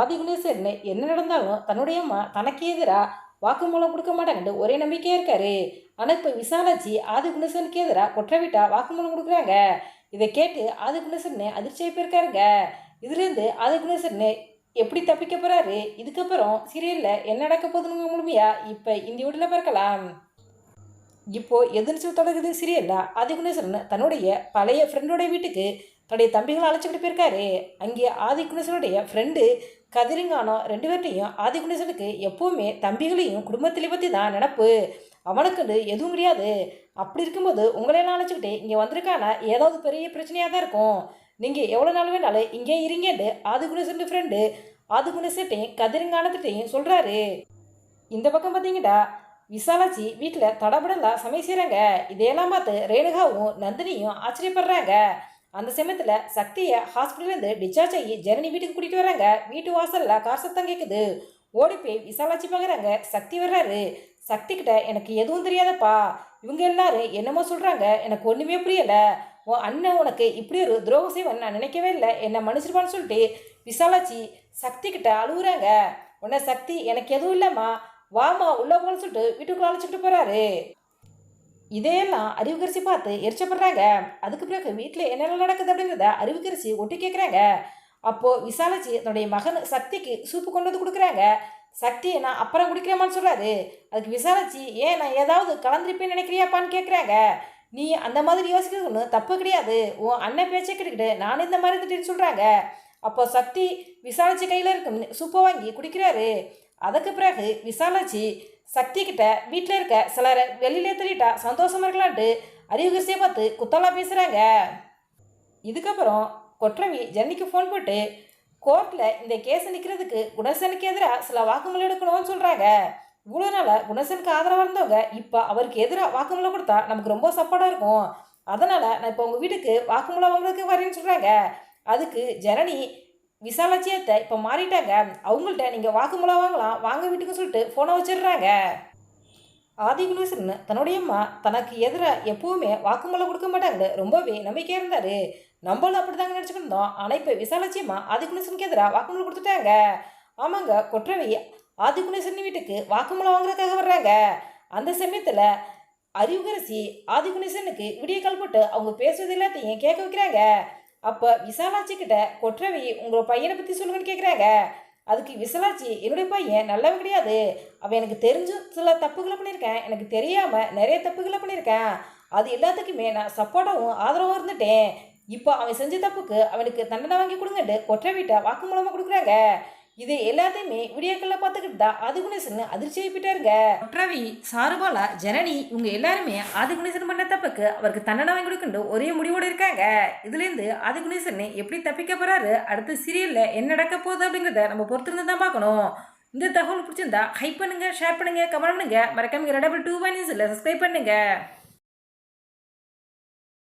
ஆதிகுணேஸ்வரன் என்ன நடந்தாலும் தன்னுடைய அம்மா தனக்கு எதிராக வாக்குமூலம் கொடுக்க மாட்டாங்கன்னு ஒரே நம்பிக்கையாக இருக்காரு. ஆனால் இப்போ விசாலாச்சி ஆதிகுணேஸ்வரனுக்கு எதிராக கொற்றவிட்டா வாக்குமூலம் கொடுக்குறாங்க. இதை கேட்டு ஆதிகுணேஸ்வரன் அதிர்ச்சியை போயிருக்காருங்க. இதுலேருந்து ஆதிகுணேசர்னு எப்படி தப்பிக்க போகிறாரு இதுக்கப்புறம் சீரியலில் என்ன நடக்க போகுதுன்னு முழுமையா இப்போ இந்த வீட்டில் பார்க்கலாம். இப்போது எதிர்த்து தொடங்குது சீரியல்ல ஆதிகுணேசர்னு தன்னுடைய பழைய ஃப்ரெண்டோட வீட்டுக்கு தன்னுடைய தம்பிகளை அழைச்சிக்கிட்டு போயிருக்காரு. அங்கே ஆதிகுணேஸ்வரனுடைய ஃப்ரெண்டு கதிரிங்கானோ ரெண்டு பேர்ட்டையும் ஆதிகுணேஸ்வரனுக்கு எப்போவுமே தம்பிகளையும் குடும்பத்திலே பற்றி தான் நினப்பு. அவனுக்குன்னு எதுவும் முடியாது அப்படி இருக்கும்போது உங்களையெல்லாம் அழைச்சிக்கிட்டு இங்கே வந்திருக்கானா? ஏதாவது பெரிய பிரச்சனையாக தான் இருக்கும். நீங்கள் எவ்வளோ நாள் வேணாலும் இங்கே இருங்கன்னு ஆதிகுணேஸ்வரன் ஃப்ரெண்டு ஆதிகுணேஸ்வர்ட்டையும் கதிரிங்கானத்திட்டையும் சொல்கிறாரு இந்த பக்கம் பார்த்தீங்கடா விசாலாச்சி வீட்டில் தடபடலாம் சமை செய்கிறாங்க இதையெல்லாம் பார்த்து ரேணுகாவும் நந்தினியும் ஆச்சரியப்படுறாங்க. அந்த சமயத்தில் சக்தியை ஹாஸ்பிட்டல்லேருந்து டிஸ்சார்ஜ் ஆகி ஜனனி வீட்டுக்கு கூட்டிகிட்டு வராங்க வீட்டு வாசலில் கார் சத்தம் கேட்குது ஓடி போய் விசாலாச்சி பார்க்குறாங்க சக்தி வர்றாரு. சக்தி கிட்ட எனக்கு எதுவும் தெரியாதப்பா. இவங்க எல்லாரும் என்னமோ சொல்கிறாங்க எனக்கு ஒன்றுமே புரியலை. உன் அண்ணன் உனக்கு இப்படி ஒரு துரோகம் செய்வன் நான் நினைக்கவே இல்லை. என்னை மன்னிச்சிருப்பான்னு சொல்லிட்டு விசாலாச்சி சக்தி கிட்ட அழுகுறாங்க உன்னை சக்தி எனக்கு எதுவும் இல்லைம்மா. வாமா உள்ள போகணும்னு சொல்லிட்டு வீட்டுக்குள்ள அழைச்சிக்கிட்டு போகிறாரு இதையெல்லாம் அறிவுக்கரிசி பார்த்து எரிச்சப்படுறாங்க. அதுக்கு பிறகு வீட்டில் என்னென்ன நடக்குது அப்படிங்கிறத அறிவுக்கரிசி ஒட்டி கேட்குறாங்க அப்போது விசாலாச்சி தன்னுடைய மகன் சக்திக்கு சூப்பு கொண்டு வந்து கொடுக்குறாங்க. சக்தியை நான் அப்புறம் குடிக்கிறேமான்னு சொல்கிறாரு அதுக்கு விசாலாச்சி ஏன் நான் ஏதாவது கலந்துருப்பேன்னு நினைக்கிறியாப்பான்னு கேட்குறாங்க நீ அந்த மாதிரி யோசிக்கிறது ஒன்றும் தப்பு கிடையாது. உன் அண்ணன் பேச்சை கேட்டுக்கிட்டு நானும் இந்த மாதிரி திட்டின்னு சொல்கிறாங்க அப்போ சக்தி விசாலாச்சி கையில் இருக்கும் சூப்பை வாங்கி குடிக்கிறாரு. அதுக்கு பிறகு விசாலாச்சி சக்திக்கிட்ட வீட்டில் இருக்க சிலரை வெளியிலே தள்ளிட்டா சந்தோஷமாக இருக்கலான்ட்டு அறிவுகரிசியை பார்த்து குத்தலாக பேசுகிறாங்க இதுக்கப்புறம் கொற்றவி ஜன்னிக்கு ஃபோன் போட்டு கோர்ட்டில் இந்த கேஸ் நிற்கிறதுக்கு குணசனுக்கு எதிராக சில வாக்குமூலம் எடுக்கணும்னு சொல்கிறாங்க இவ்வளோ நாளாக குணசனுக்கு ஆதரவாக இருந்தவங்க இப்போ அவருக்கு எதிராக வாக்குமூலம் கொடுத்தா நமக்கு ரொம்ப சப்போர்ட்டாக இருக்கும். அதனால் நான் இப்போ உங்கள் வீட்டுக்கு வாக்குமூலம் வாங்குறதுக்கு வரேன்னு சொல்கிறாங்க அதுக்கு ஜனனி விசாலாச்சியத்தை இப்போ மாறிட்டாங்க. அவங்கள்ட்ட நீங்கள் வாக்குமூலம் வாங்கலாம் வாங்க வீட்டுக்கு சொல்லிட்டு ஃபோனை வச்சிடுறாங்க. ஆதிகுணேஸ்வரன் தன்னுடைய அம்மா தனக்கு எதிராக எப்போவுமே வாக்குமூலம் கொடுக்க மாட்டாங்க ரொம்பவே நம்பிக்கையாக இருந்தார். நம்மளும் அப்படி தாங்க நினச்சிக்கிட்டு இருந்தோம் ஆனால் இப்போ விசாலாச்சியம்மா ஆதிகுணேஸ்வரனுக்கு எதிராக வாக்குமூலம் கொடுத்துட்டாங்க. ஆமாங்க கொற்றவை ஆதிகுணேஸ்வரன் வீட்டுக்கு வாக்குமூலம் வாங்குறதுக்காக வர்றாங்க. அந்த சமயத்தில் அறிவுகரசி ஆதிகுணேஸ்வரனுக்கு விடிய கால் போட்டு அவங்க பேசுறது எல்லாத்தையும் கேட்க வைக்கிறாங்க. அப்போ விசாலாட்சி கிட்ட கொற்றவை உங்களோட பையனை பற்றி சொல்லுங்கன்னு கேட்குறாங்க அதுக்கு விசாலாச்சி என்னுடைய பையன் நல்லவன் கிடையாது. அவன் எனக்கு தெரிஞ்சு சில தப்புகளை பண்ணியிருக்கேன். எனக்கு தெரியாமல் நிறைய தப்புகளை பண்ணியிருக்கேன். அது எல்லாத்துக்குமே நான் சப்போர்ட்டாகவும் ஆதரவாகவும் இருந்துட்டேன். இப்போ அவன் செஞ்ச தப்புக்கு அவனுக்கு தண்டனை வாங்கி கொடுங்கன்ட்டு கொற்றவிட்ட வாக்குமூலமாக கொடுக்குறாங்க. இது எல்லாத்தையுமே வீடியோக்களில் பார்த்துக்கிட்டு தான் ஆதிகுணேசன் அதிர்ச்சியை போயிட்டாருங்க கொற்றவி சாருபாலா ஜனனி இவங்க எல்லாருமே ஆதிகுணேசன் பண்ண தப்புக்கு அவருக்கு தண்டனை வாங்கி கொடுக்கணும் ஒரே முடிவோடு இருக்காங்க. இதுலேருந்து ஆதிகுணேசன் எப்படி தப்பிக்க போறாரு? அடுத்த சீரியலில் என்ன நடக்க போகுது அப்படிங்கிறத நம்ம பொறுத்திருந்து தான் பார்க்கணும். இந்த தகவல் பிடிச்சிருந்தா ஹைப் பண்ணுங்க ஷேர் பண்ணுங்க கமெண்ட் பண்ணுங்க. மறக்காம டபுள் டூ பாயிண்ட் சப்ஸ்கிரைப் பண்ணுங்க.